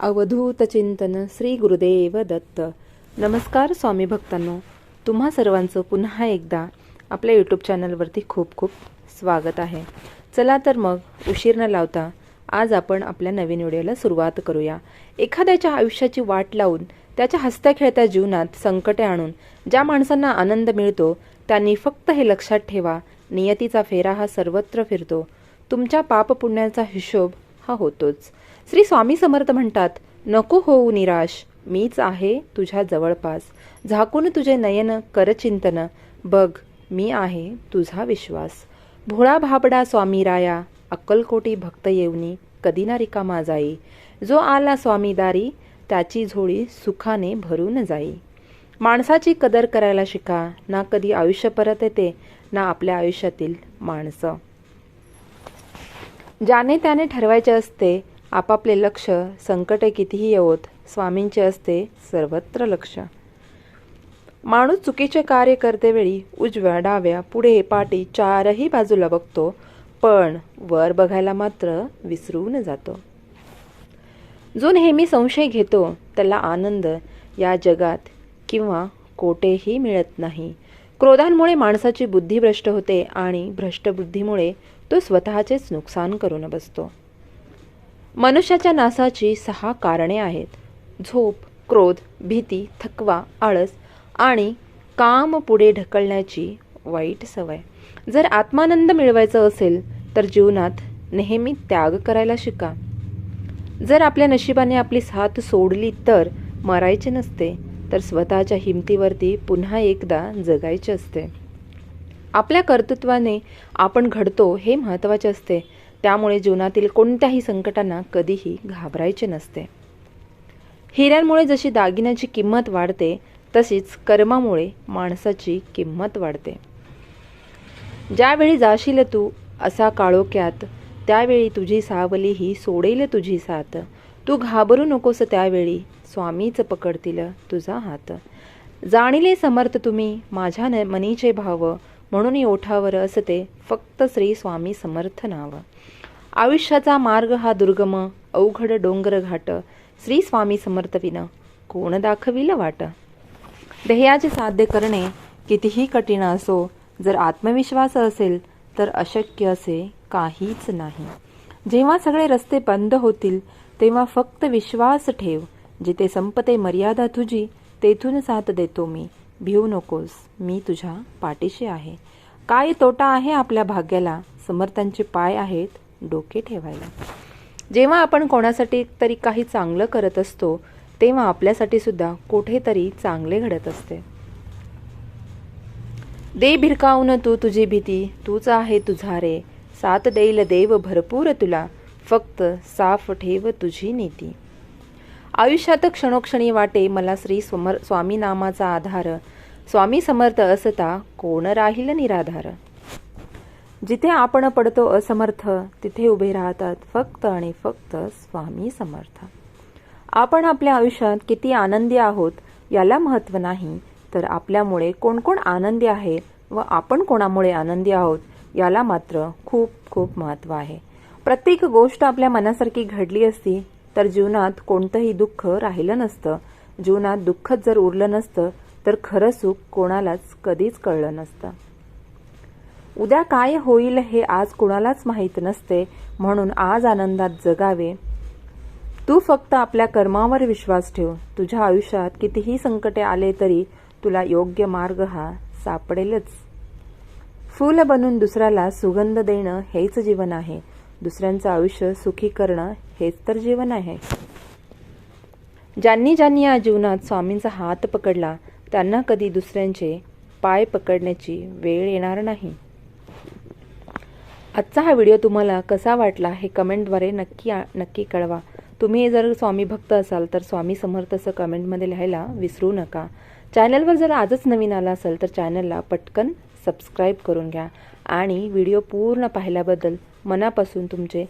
अवधूत चिंतन श्री गुरुदेव दत्त. नमस्कार स्वामी भक्तांनो तुम्हा सर्वांचं पुन्हा एकदा आपल्या यूट्यूब चॅनलवरती खूप खूप स्वागत आहे. चला तर मग उशीर न लावता आज आपण आपल्या नवीन व्हिडिओला सुरुवात करूया. एखाद्याच्या आयुष्याची वाट लावून त्याच्या हसत्या खेळत्या जीवनात संकटे आणून ज्या माणसांना आनंद मिळतो त्यांनी फक्त हे लक्षात ठेवा नियतीचा फेरा हा सर्वत्र फिरतो. तुमच्या पापपुण्याचा हिशोब हा होतोच. श्री स्वामी समर्थ म्हणतात नको होऊ निराश मीच आहे तुझ्या जवळपास. झाकून तुझे नयन करचिंतन बघ मी आहे तुझा विश्वास. भोळा भाबडा स्वामी राया अक्कलकोटी भक्त येऊनी कधी ना रिकामा जाई. जो आला स्वामी दारी त्याची झोळी सुखाने भरून जाई. माणसाची कदर करायला शिका ना कधी आयुष्य परत येते ना आपल्या आयुष्यातील माणसं. ज्याने त्याने ठरवायचे असते आपापले लक्ष संकटे कितीही येवोत स्वामींचे असते सर्वत्र लक्ष. माणूस चुकीचे कार्य करतेवेळी उजव्या डाव्या पुढे पाठी चारही बाजूला बघतो पण वर बघायला मात्र विसरून जातो. जो नेहमी संशय घेतो त्याला आनंद या जगात किंवा कोठेही मिळत नाही. क्रोधांमुळे माणसाची बुद्धी भ्रष्ट होते आणि भ्रष्ट बुद्धीमुळे तो स्वतःचेच नुकसान करून बसतो. मनुष्याच्या नासाची सहा कारणे आहेत. झोप क्रोध भीती थकवा आळस आणि काम पुढे ढकलण्याची वाईट सवय. जर आत्मानंद मिळवायचं असेल तर जीवनात नेहमी त्याग करायला शिका. जर आपल्या नशिबाने आपली साथ सोडली तर मरायचे नसते तर स्वतःच्या हिमतीवरती पुन्हा एकदा जगायचे असते. आपल्या कर्तृत्वाने आपण घडतो हे महत्त्वाचे असते. त्यामुळे जीवनातील कोणत्याही संकटांना कधीही घाबरायचे नसते. हिऱ्यांमुळे जशी दागिन्याची किंमत वाढते तशीच कर्मामुळे माणसाची किंमत वाढते. ज्यावेळी जाशील तू असा काळोक्यात त्यावेळी तुझी सावली ही सोडेल तुझी साथ. तू घाबरू नकोस त्यावेळी स्वामीच पकडतील तुझा हात. जाणिले समर्थ तुम्ही माझ्या न मनीचे भाव. म्हणून ओठावर असते फक्त श्री स्वामी समर्थ नाव. आयुष्याचा मार्ग हा दुर्गम अवघड डोंगर घाट श्री स्वामी समर्थ विन कोण दाखविल वाट? ध्येयाचे साध्य करणे कितीही कठीण असो जर आत्मविश्वास असेल तर अशक्य असे काहीच नाही. जेव्हा सगळे रस्ते बंद होतील तेव्हा फक्त विश्वास ठेव जिथे संपते मर्यादा तुझी तेथून साथ देतो मी. भिवू नकोस मी तुझ्या पाठीशी आहे. काय तोटा आहे आपल्या भाग्याला? समर्थांचे पाय आहेत डोके ठेवायला. जेव्हा आपण कोणासाठी तरी काही चांगलं करत असतो तेव्हा आपल्यासाठी सुद्धा कुठेतरी चांगले घडत असते. दे भिरकावून तू तुझी भीती तूच आहे तुझा रे साथ देईल देव भरपूर तुला. फक्त साफ ठेव तुझी नीती. आयुष्यात क्षणोक्षणी वाटे मला श्री समर स्वामी नामाचा आधार. स्वामी समर्थ असता कोण राहील निराधार? जिथे आपण पडतो असमर्थ तिथे उभे राहतात फक्त आणि फक्त स्वामी समर्थ. आपण आपल्या आयुष्यात किती आनंदी आहोत याला महत्त्व नाही तर आपल्यामुळे कोण कोण आनंदी आहे व आपण कोणामुळे आनंदी आहोत याला मात्र खूप खूप महत्त्व आहे. प्रत्येक गोष्ट आपल्या मनासारखी घडली असती तर जीवनात कोणतंही दुःख राहिलं नसतं. जीवनात दुःखच जर उरलं नसतं तर खरं सुख कोणालाच कधीच कळलं नसतं. उद्या काय होईल हे आज कोणालाच माहीत नसते म्हणून आज आनंदात जगावे. तू फक्त आपल्या कर्मावर विश्वास ठेव. तुझ्या आयुष्यात कितीही संकटे आले तरी तुला योग्य मार्ग हा सापडेलच. फूल बनून दुसऱ्याला सुगंध देणं हेच जीवन आहे. दुसऱ्यांचं आयुष्य सुखी करणं हेच तर जीवन आहे. ज्यांनी ज्यांनी या जीवनात स्वामींचा हात पकडला त्यांना कधी दुसऱ्यांचे पाय पकडण्याची वेळ येणार नाही. आजचा हा व्हिडिओ तुम्हाला कसा वाटला हे कमेंटद्वारे नक्की नक्की कळवा. तुम्ही जर स्वामी भक्त असाल तर स्वामी समर्थ असं कमेंटमध्ये लिहायला विसरू नका. चॅनलवर जर आजच नवीन आला असेल तर चॅनलला पटकन सबस्क्राईब करून घ्या. आणि व्हिडिओ पूर्ण पाहिल्याबद्दल मनापासून तुमचे